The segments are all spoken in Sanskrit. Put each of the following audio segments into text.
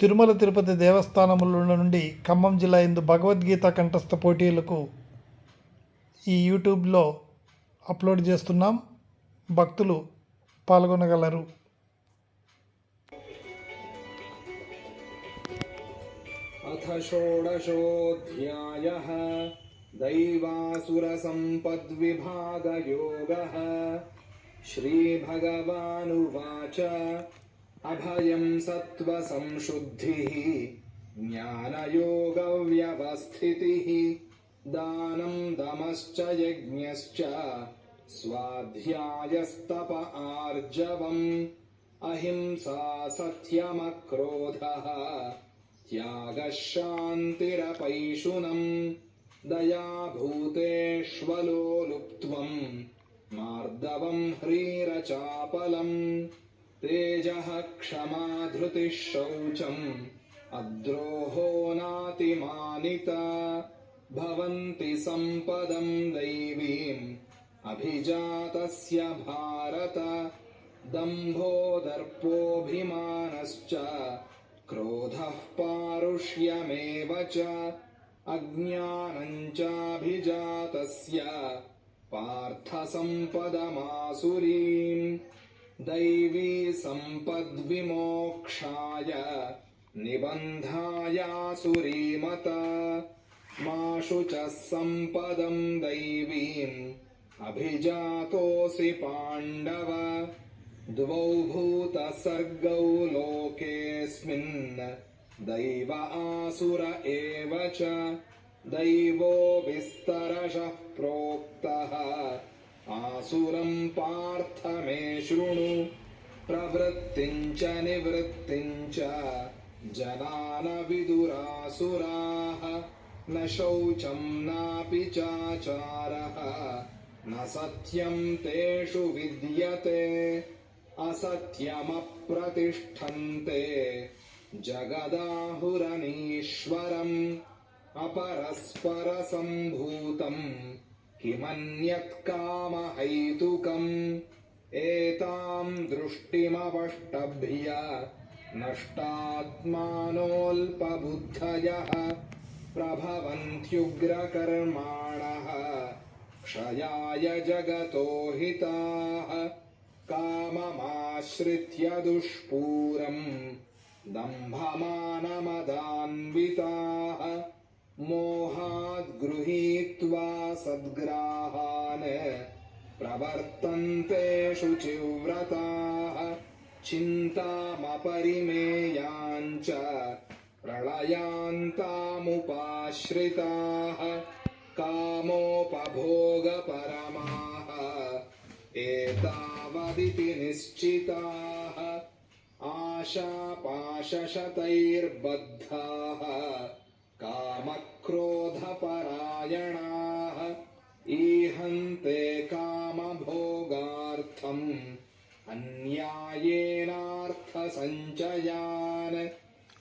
తిరుమల తిరుపతి దేవస్థానముల నుండి ఖమ్మం జిల్లా ఎందు భగవద్గీత కంఠస్థ పోటీలకు ఈ యూట్యూబ్లో అప్లోడ్ చేస్తున్నాం. భక్తులు పాల్గొనగలరు. అథ షోడశోధ్యాయ దైవాసుర సంపద్విభాగయోగ శ్రీభగవానువాచ अभयं सत्त्वसंशुद्धिः ज्ञानयोगव्यवस्थितिः दानं दमश्च यज्ञश्च स्वाध्यायस्तप आर्जवम् अहिंसा सत्यमक्रोधः त्यागः शान्तिरपैशुनम् दयाभूतेष्वलोलुप्त्वम् मार्दवम् ह्रीरचापलम् तेजः क्षमा धृतिः शौचम् अद्रोहो नातिमानिता भवन्ति सम्पदम् दैवीम् अभिजातस्य भारत दम्भो दर्पोऽभिमानश्च क्रोधः पारुष्यमेव च अज्ञानम् चाभिजातस्य पार्थसम्पदमासुरीम् दैवी सम्पद्विमोक्षाय निबन्धायासुरीमता माशु च सम्पदम् दैवीम् अभिजातोऽसि पाण्डव। द्वौ भूतसर्गौ लोकेऽस्मिन् दैव आसुर एव च। दैवो विस्तरशः प्रोक्तः आसुरम् पार्थ मे शृणु प्रवृत्तिम् च निवृत्तिम् च जना न विदुरासुराः न शौचम् नापि चाचारः न सत्यम् तेषु विद्यते असत्यमप्रतिष्ठन्ते जगदाहुरनीश्वरम् अपरस्परसम्भूतम् किमन्यत्कामहैतुकम् एताम् दृष्टिमवष्टभ्य नष्टात्मानोऽल्पबुद्धयः प्रभवन्त्युग्रकर्माणः क्षयाय जगतो हिताः काममाश्रित्य दुष्पूरम् दम्भमानमदान्विताः। मोहाद्गृहीत्वा सद्ग्राहान् प्रवर्तन्ते शुचिव्रताः चिन्तामपरिमेयाञ्च प्रलयान्तामुपाश्रिताः कामोपभोगपरमाः एतावदिति निश्चिताः आशापाशशतैर्बद्धाः। कामक्रोधपरायणाः। ईहन्ते कामभोगार्थम् अन्यायेनार्थसञ्चयान्।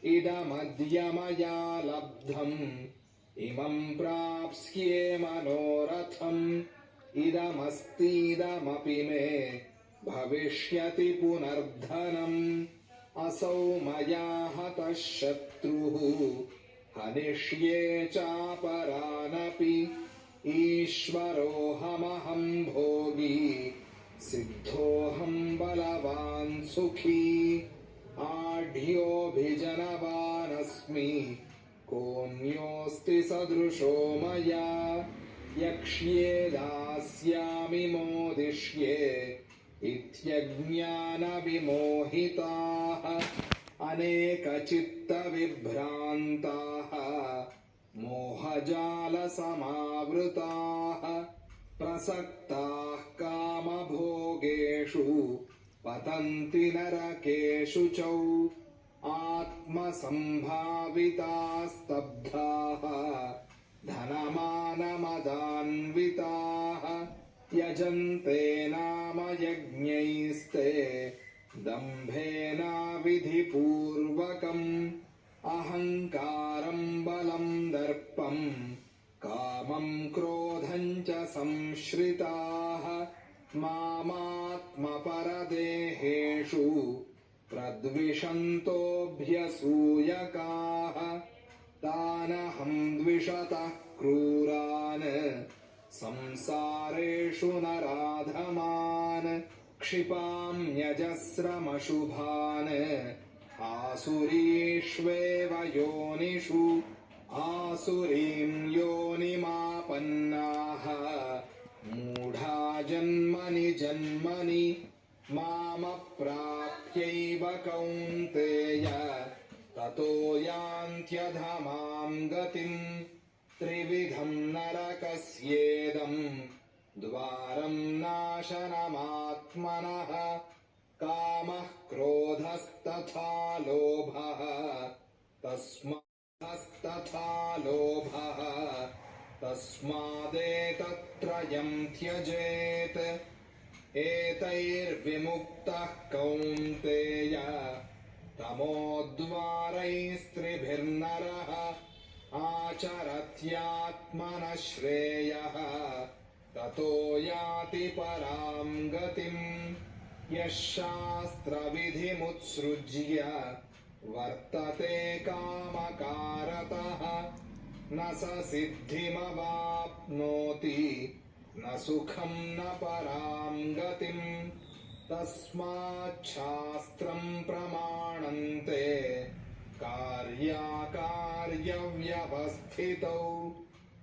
इदमद्य मया लब्धम्। इमम् प्राप्स्ये मनोरथम्। इदमस्तीदमपि मे भविष्यति पुनर्धनम्। असौ मया हतः शत्रुः हनिष्ये चापरानपि ईश्वरोऽहमहम् भोगी सिद्धोऽहम् बलवान् सुखी, आढ्योऽभिजनवानस्मि, कोऽन्योऽस्ति सदृशो मया, यक्ष्ये दास्यामि मोदिष्ये, इत्यज्ञानविमोहिताः अनेकचित्तविभ्रान्ताः। मोहजालसमावृताः प्रसक्ताः कामभोगेषु पतन्ति नरकेषु च आत्मसम्भावितास्तब्धाः धनमानमदान्विताः यजन्ते नाम यज्ञैस्ते दम्भेनाविधिपूर्वकम् अहङ्कारम् बलम् कामम् क्रोधम् च संश्रिताः मामात्मपरदेहेषु प्र प्रद्विषन्तोऽभ्यसूयकाः तानहं द्विषतः क्रूरान् संसारेषु नराधमान् क्षिपाम्यजस्रमशुभान् आसुरीष्वेव योनिषु आसुरीं योनिमापन्नाः, मूढा जन्मनि जन्मनि, मामप्राप्यैव कौन्तेय, ततो यान्त्यधमां गतिम् त्रिविधं नरकस्येदम् द्वारं नाशनमात्मनः, कामः क्रोधस्तथा लोभः तस्मास्तथा लोभः तस्मादेतत्त्रयं त्यजेत्। एतैर्विमुक्तः कौन्तेय। तमोद्वारैस्त्रिभिर्नरः। आचरत्यात्मनः श्रेयः ततो याति परां गतिम्। यः शास्त्रविधिमुत्सृज्य। वर्तते कामकारतः। न स सिद्धिमवाप्नोति। न सुखं न परां गतिम् तस्माच्छास्त्रं प्रमाणन्ते। कार्याकार्यव्यवस्थितौ।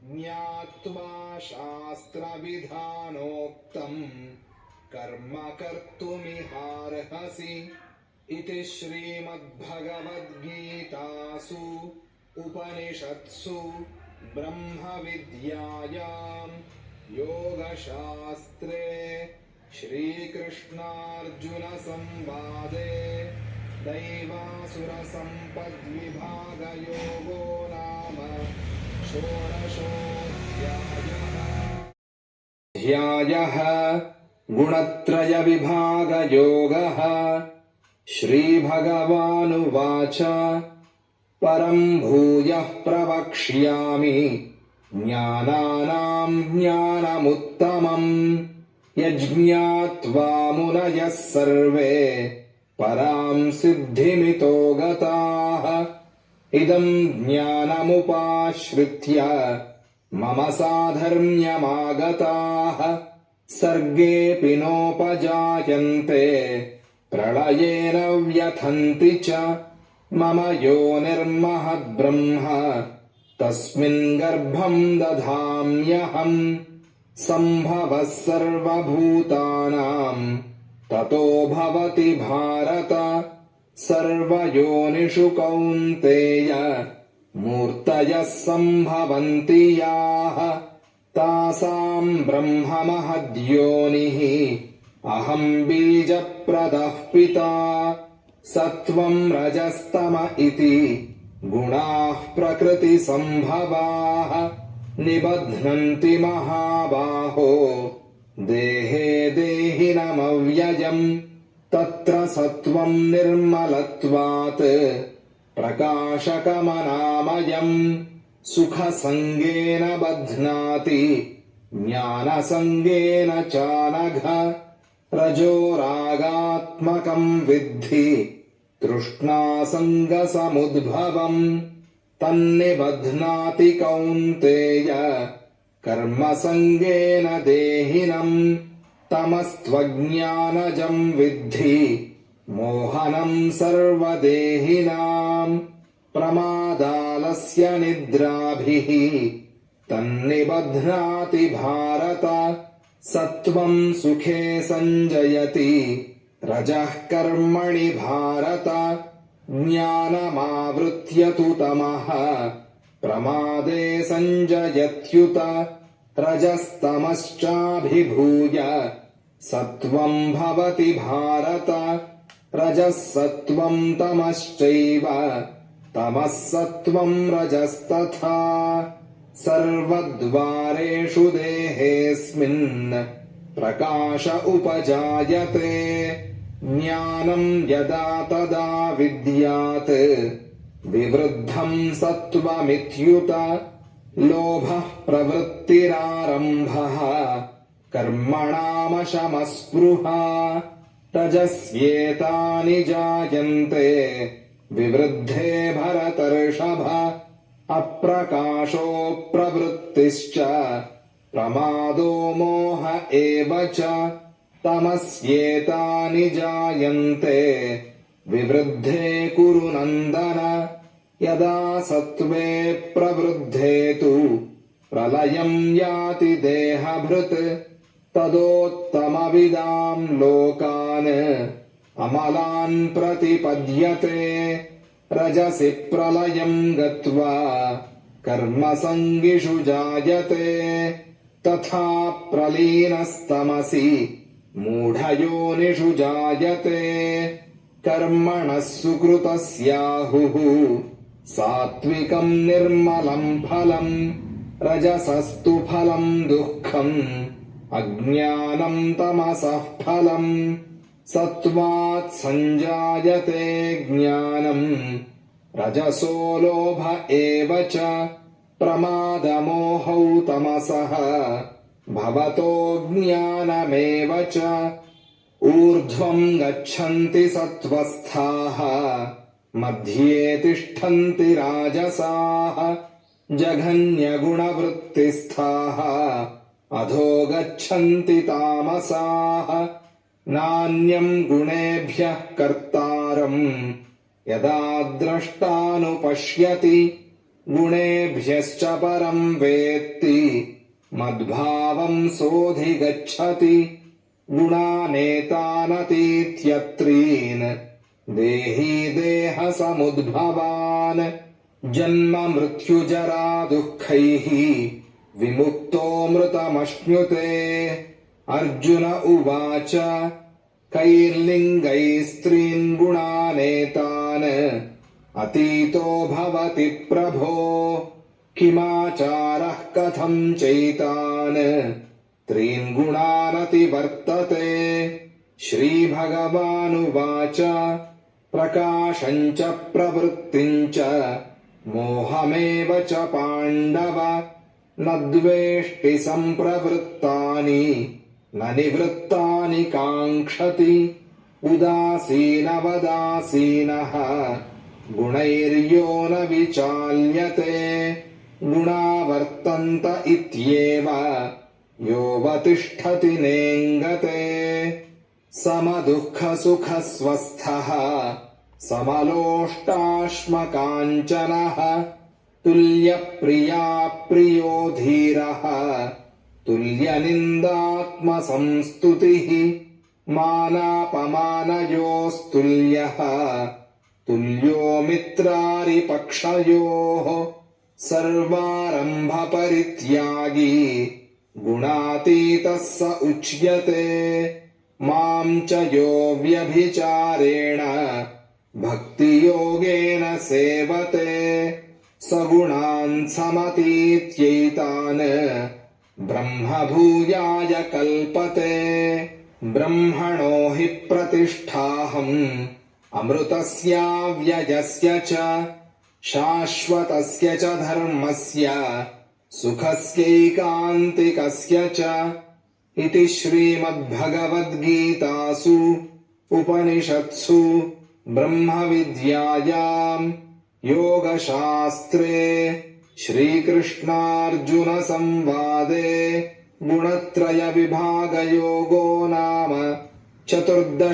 ज्ञात्वा शास्त्रविधानोक्तम् कर्म कर्तुमिहार्हसि इति श्रीमद्भगवद्गीतासु उपनिषत्सु ब्रह्मविद्यायाम् योगशास्त्रे श्रीकृष्णार्जुनसंवादे दैवासुरसम्पद्विभागयोगो नाम षोडशोऽध्यायः ध्यायः गुणत्रयविभागयोगः श्रीभगवानुवाच। परम् भूयः प्रवक्ष्यामि ज्ञानानाम् ज्ञानमुत्तमम्। यज्ञात्वा मुनयः सर्वे पराम् सिद्धिमितो गताः। इदम् ज्ञानमुपाश्रित्य मम साधर्म्यमागताः। सर्गेऽपि नोपजायन्ते प्रलयेन व्यथन्ति च मम यो निर्महद्ब्रह्म तस्मिन् गर्भम् दधाम्यहम् सम्भवः सर्वभूतानाम् ततो भवति भारत सर्वयोनिषु कौन्तेय मूर्तयः सम्भवन्ति याः तासाम् ब्रह्ममहद्योनिः अहम् बीजप्रदः पिता सत्त्वम् रजस्तम इति। गुणाः प्रकृतिसम्भवाः निबध्नन्ति महाबाहो। देहे देहिनमव्ययम् तत्र सत्त्वम् निर्मलत्वात्। प्रकाशकमनामयम् सुखसङ्गेन बध्नाति ज्ञानसङ्गेन चानघ रजोरागात्मकम् विद्धि तृष्णासङ्गसमुद्भवम् तन्निबध्नाति कौन्तेय कर्मसङ्गेन देहिनम् तमस्त्वज्ञानजम् विद्धि मोहनम् सर्वदेहिनाम् प्रमादालस्य निद्राभिः तन्निबध्नाति भारत सत्त्वम् सुखे सञ्जयति। रजः कर्मणि भारत। ज्ञानमावृत्य तु तमः। प्रमादे सञ्जयत्युत। रजस्तमश्चाभिभूय। सत्त्वम् भवति भारत। रजः सत्त्वम् तमश्चैव। तमः सत्त्वम् रजस्तथा सर्वद्वारेषु देहेऽस्मिन् प्रकाश उपजायते। ज्ञानम् यदा तदा विद्यात्। विवृद्धम् सत्त्वमित्युत। लोभः प्रवृत्तिरारम्भः। कर्मणामशमस्पृहा। रजस्येतानि जायन्ते। विवृद्धे भरतर्षभ अप्रकाशो प्रवृत्तिश्च प्रमादो मोह एव च तमस्येतानि जायन्ते विवृद्धे कुरु नन्दन यदा सत्त्वे प्रवृद्धे तु प्रलयम् याति देहभृत् तदोत्तमविदाम् लोकान् अमलान् प्रतिपद्यते रजसि प्रलयम् गत्वा कर्मसङ्गिषु जायते। तथा प्रलीनस्तमसि मूढयोनिषु जायते। कर्मणः सुकृतस्याहुः सात्विकम् निर्मलम् फलम् रजसस्तु फलम् दुःखम् अज्ञानम् तमसः फलम् सत्त्वात् सञ्जायते ज्ञानम्। रजसो लोभ एव च। प्रमादमोहौ तमसः। भवतो ज्ञानमेव च। ऊर्ध्वम् गच्छन्ति सत्त्वस्थाः। मध्ये तिष्ठन्ति राजसाः। जघन्यगुणवृत्तिस्थाः। अधो गच्छन्ति तामसाः नान्यम् गुणेभ्यः कर्तारम् यदा द्रष्टानुपश्यति गुणेभ्यश्च परम् वेत्ति मद्भावम् सोऽधिगच्छति गुणानेतानतीत्यत्रीन् देही देहसमुद्भवान् जन्म मृत्युजरा दुःखैः विमुक्तोऽमृतमश्नुते अर्जुन उवाच कैर्लिङ्गैस्त्रीन् गुणानेतान् अतीतो भवति प्रभो किमाचारः कथम् चैतान्? त्रीन् गुणानतिवर्तते श्रीभगवानुवाच प्रकाशम् च प्रवृत्तिम् च मोहमेव च पाण्डव न द्वेष्टि सम्प्रवृत्तानि न निवृत्तानि काङ्क्षति। उदासीनवदासीनः। गुणैर्यो न विचाल्यते। गुणा वर्तन्त इत्येव योऽवतिष्ठति नेङ्गते। समदुःखसुखस्वस्थः समलोष्टाश्मकाञ्चनः तुल्यप्रिया प्रियो धीरः तुल्यनिन्दात्मसंस्तुतिः मानापमानयोस्तुल्यः तुल्यो मित्रारिपक्षयोः सर्वारम्भपरित्यागी गुणातीतः स उच्यते माम् च यो व्यभिचारेण भक्तियोगेन सेवते स गुणान् समतीत्यैतान् ब्रह्मभूयाय कल्पते। ब्रह्मणो हि प्रतिष्ठाहम्। अमृतस्याव्ययस्य च शाश्वतस्य च धर्मस्य सुखस्यैकान्तिकस्य च इति श्रीमद्भगवद्गीतासु उपनिषत्सु ब्रह्मविद्यायाम् योगशास्त्रे श्रीकृष्णार्जुनसंवादे गुणत्रयविभागयोगो नाम चतुर्दशोऽध्यायः